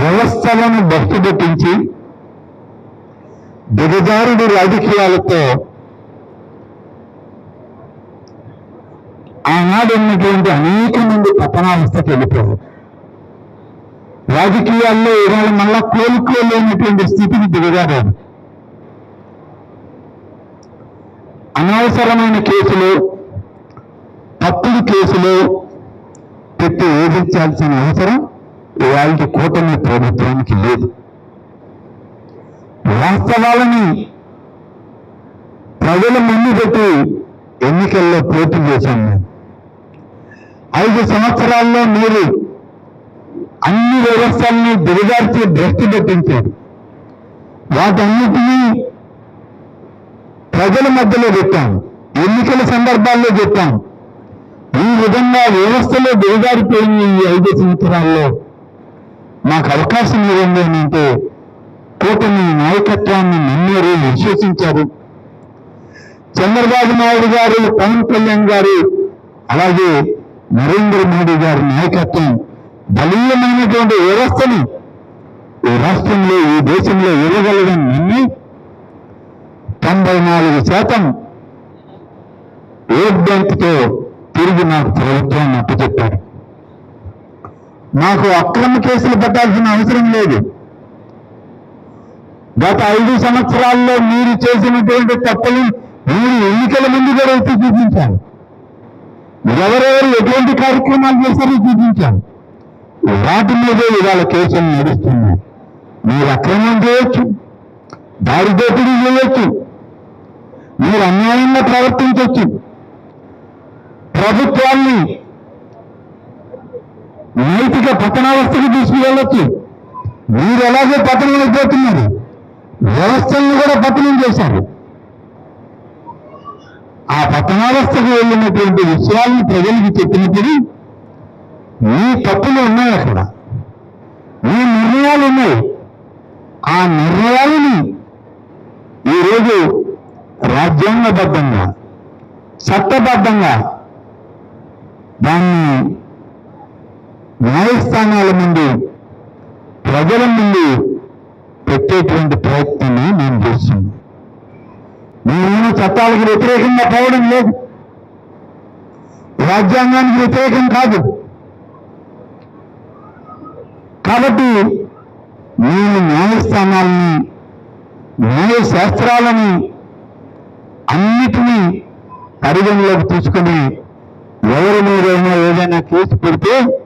వ్యవస్థలను భక్తుపెట్టించి దిగజారుడు రాజకీయాలతో ఆనాడు ఉన్నటువంటి అనేక మంది పతనావస్థకి వెళ్ళిపోయారు. రాజకీయాల్లో ఇవాళ మళ్ళా కోలుకోలేనటువంటి స్థితికి దిగజారారు. అనవసరమైన కేసులు తప్పుడు కేసులు పెట్టి వేధించాల్సిన అవసరం ఇవాళ కూటమి ప్రభుత్వానికి లేదు. వాస్తవాలని ప్రజల ముందు పెట్టి ఎన్నికల్లో పోటీ చేశాం మేము. ఐదు సంవత్సరాల్లో మీరు అన్ని వ్యవస్థల్ని దిగజార్చి దృష్టి పెట్టించారు. వాటన్నిటినీ ప్రజల మధ్యలో పెట్టాం. ఎన్నికల సందర్భాల్లో చెప్పాం ఈ విధంగా వ్యవస్థలో దిగజారిపోయిన ఈ ఐదు సంవత్సరాల్లో. మాకు అవకాశం ఇవ్వండి అని అంటే కూటమి నాయకత్వాన్ని నమ్మారు విశ్వసించారు. చంద్రబాబు నాయుడు గారు పవన్ కళ్యాణ్ గారు అలాగే నరేంద్ర మోడీ గారి నాయకత్వం బలీయమైనటువంటి వ్యవస్థని ఈ రాష్ట్రంలో ఈ దేశంలో ఇవ్వగలడం నమ్మి తొంభై నాలుగు శాతం ఓట్ బ్యాంక్తో తిరిగి నాకు ప్రభుత్వాన్ని అప్పచెప్పారు. నాకు అక్రమ కేసులు పెట్టాల్సిన అవసరం లేదు. గత ఐదు సంవత్సరాల్లో మీరు చేసినటువంటి తప్పులు మీరు ఎన్నికల ముందు కూడా ఎత్తి చూపించారు. ఎవరెవరు ఎటువంటి కార్యక్రమాలు చేశారో చూపించారు. వాటి మీదే ఇవాళ కేసులు నడుస్తున్నాయి. మీరు అక్రమం చేయొచ్చు దారి దోపిడీ చేయొచ్చు మీరు అన్యాయంగా ప్రవర్తించవచ్చు ప్రభుత్వాన్ని నైతిక పతనావస్థకు తీసుకువెళ్ళొచ్చు? మీరు ఎలాగో పతనం వ్యవస్థలను కూడా పతనం చేశారు. ఆ పతనావస్థకు వెళ్ళినటువంటి విషయాలను ప్రజలకు చెప్పినప్పుడు మీ తప్పులు ఉన్నాయి అక్కడ. మీ నిర్ణయాలు ఉన్నాయి. ఆ నిర్ణయాలని ఈరోజు రాజ్యాంగబద్ధంగా చట్టబద్ధంగా దాన్ని న్యాయస్థానాల ముందు ప్రజల ముందు పెట్టేటువంటి ప్రయత్నమే నేను చేస్తున్నాను నేను చట్టాలకు వ్యతిరేకంగా పోవడం లేదు. రాజ్యాంగానికి వ్యతిరేకం కాదు. కాబట్టి నేను న్యాయస్థానాలని న్యాయ శాస్త్రాలని అన్నిటినీ పరిగణలోకి తీసుకొని ఎవరి మీదైనా ఏదైనా కేసు పెడితే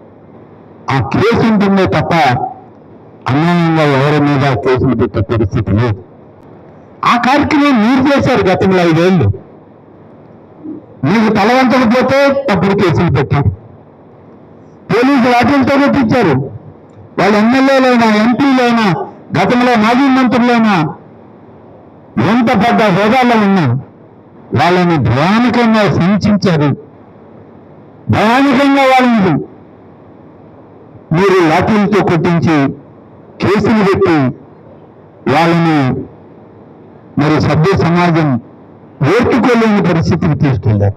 ఆ కేసు ఉంటుందే తప్ప అన్యాయంగా ఎవరి మీద కేసులు పెట్టే పరిస్థితి లేదు. ఆ కార్యక్రమం మీరు చేశారు గతంలో ఐదేళ్ళు. మీకు పోతే తప్పుడు కేసులు పెట్టారు. పోలీసులు వాటిలతో పెట్టించారు వాళ్ళ ఎమ్మెల్యేలైనా ఎంపీలైనా గతంలో మాజీ మంత్రులైనా ఎంత పెద్ద హోదాలో ఉన్నా వాళ్ళని భయానకంగా హింసించారు. భయానకంగా వాళ్ళని మీరు లాఠీలతో కొట్టించి కేసులు పెట్టి వాళ్ళని మరి సభ్య సమాజం ఓర్చుకోలేని పరిస్థితికి తీసుకెళ్ళారు.